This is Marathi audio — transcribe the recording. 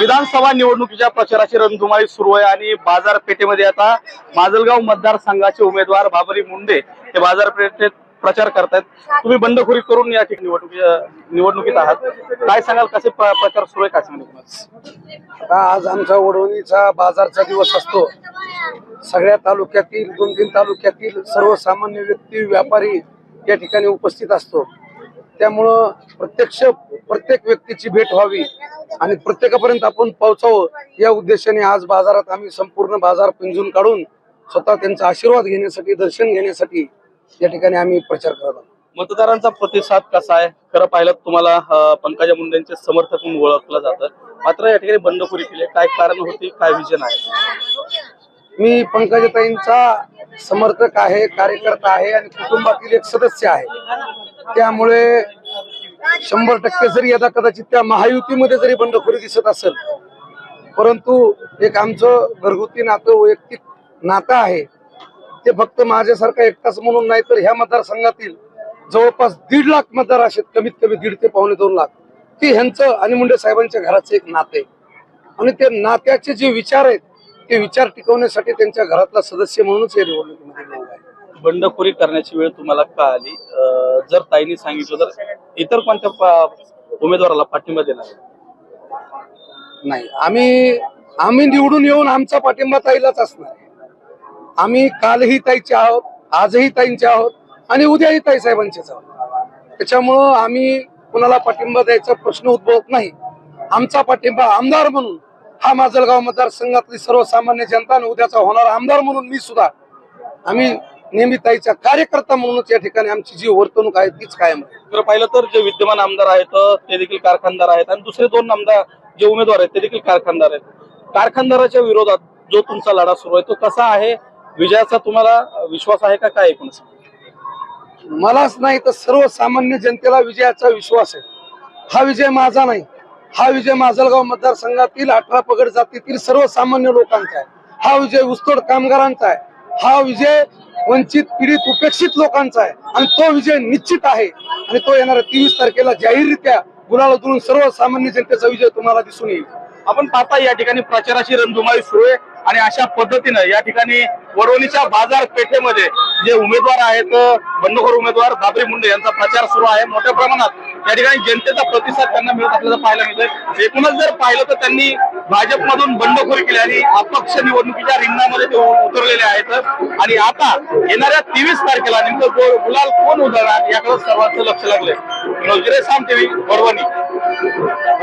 विधानसभा निवडणुकीच्या प्रचाराची रणधुमाळी सुरू आहे आणि बाजारपेठेमध्ये आता माजलगाव मतदारसंघाचे उमेदवार बाबरी मुंडे हे बाजारपेठेत प्रचार करतायत. तुम्ही बंडखोरी करून या ठिकाणी निवडणुकीच्या निवडणुकीत आहात. काय सांगाल कसे प्रचार सुरू आहे काय सांगाल आता आज आमचा वडवणीचा बाजारचा दिवस असतो. सगळ्या तालुक्यातील दोन तीन तालुक्यातील सर्वसामान्य व्यक्ती व्यापारी या ठिकाणी उपस्थित असतो. त्यामुळं प्रत्यक्ष प्रत्येक व्यक्तीची भेट व्हावी आणि प्रत्येकापर्यंत आपण पोहोचावं या उद्देशाने आज बाजारात आम्ही संपूर्ण बाजार पिंजून काढून स्वतः त्यांचा आशीर्वाद घेण्यासाठी दर्शन घेण्यासाठी या ठिकाणी आम्ही प्रचार करत आहोत. मतदारांचा प्रतिसाद कसा आहे? खरं पाहिलं तुम्हाला पंकजा मुंडेंचे समर्थक म्हणून ओळखलं जातं. मात्र या ठिकाणी बंडखोरी केली. काय कारण होती काय विजन आहे? मी पंकजताईंचा समर्थक आहे कार्यकर्ता आहे आणि कुटुंबातील एक सदस्य आहे. त्यामुळे शंभर टक्के जरी यदा कदाचित त्या महायुतीमध्ये जरी बंडखोरी दिसत असेल परंतु एक आमचं घरगुती नातं वैयक्तिक नातं आहे. ते फक्त माझ्यासारखा एकटाच म्हणून नाही तर ह्या मतदारसंघातील जवळपास दीड लाख मतदार असे कमीत कमी दीड ते पावणे दोन लाख. ते ह्यांचं आणि मुंडे साहेबांच्या घराचं एक नाते आणि ते नात्याचे जे विचार आहेत ते विचार टिकवण्यासाठी त्यांच्या घरातला सदस्य म्हणूनच या निवडणुकीमध्ये आहे. बंडखोरी करण्याची वेळ तुम्हाला का आली? अं, जर ताईने सांगितलं तर इतर कोणत्या पा- उमेदवाराला पाठिंबा देणार नाही आम्ही आम्ही निवडून येऊन आमचा पाठिंबा ताईलाच असणार आहे. आम्ही कालही ताईचे आहोत आजही ताईंचे आहोत आणि उद्याही ताई साहेबांचेच आहोत. त्याच्यामुळं आम्ही कुणाला पाठिंबा द्यायचा प्रश्न उद्भवत नाही. आमचा पाठिंबा आमदार म्हणून हा माजलगाव मतदारसंघातली सर्वसामान्य जनता आणि उद्याचा होणारा आमदार म्हणून मी सुद्धा आम्ही नेहमी ताईचा कार्यकर्ता म्हणूनच या ठिकाणी आमची जी वर्तणूक आहे तीच कायम आहे. जर पाहिलं तर जे विद्यमान आमदार आहेत ते देखील कारखानदार आहेत आणि दुसरे दोन आमदार जे उमेदवार आहेत ते देखील कारखानदार आहेत. कारखानदाराच्या विरोधात जो तुमचा लढा सुरू आहे तो कसा आहे? विजयाचा तुम्हाला विश्वास आहे का? काय एकूण मलाच नाही तर सर्वसामान्य जनतेला विजयाचा विश्वास आहे. हा विजय माझा नाही. हा विजय माजलगाव मतदारसंघातील अठरा पगड जातीतील सर्वसामान्य लोकांचा आहे. हा विजय ऊसतोड कामगारांचा आहे. हा विजय वंचित पीडित उपेक्षित लोकांचा आहे. आणि तो विजय निश्चित आहे. आणि तो येणाऱ्या तेवीस तारखेला जाहीररित्या गुलाला दुरून सर्वसामान्य जनतेचा विजय तुम्हाला दिसून येईल. आपण पाहता या ठिकाणी प्रचाराची रणधुमाळी सुरू आहे. आणि अशा पद्धतीनं या ठिकाणी वडवणीच्या बाजारपेठेमध्ये जे उमेदवार आहेत बंडखोर उमेदवार बाबरी मुंडे यांचा प्रचार सुरू आहे. मोठ्या प्रमाणात या ठिकाणी जनतेचा प्रतिसाद त्यांना मिळत असल्याचं पाहायला मिळतंय. एकूणच जर पाहिलं तर त्यांनी भाजपमधून बंडखोरी केली आणि अपक्ष निवडणुकीच्या रिंगणामध्ये ते उतरलेले आहेत. आणि आता येणाऱ्या तेवीस तारखेला नेमकं गुलाल कोण उधळणार याकडे सर्वांचं लक्ष लागलंय. नजरे साम टीव्ही वडवणी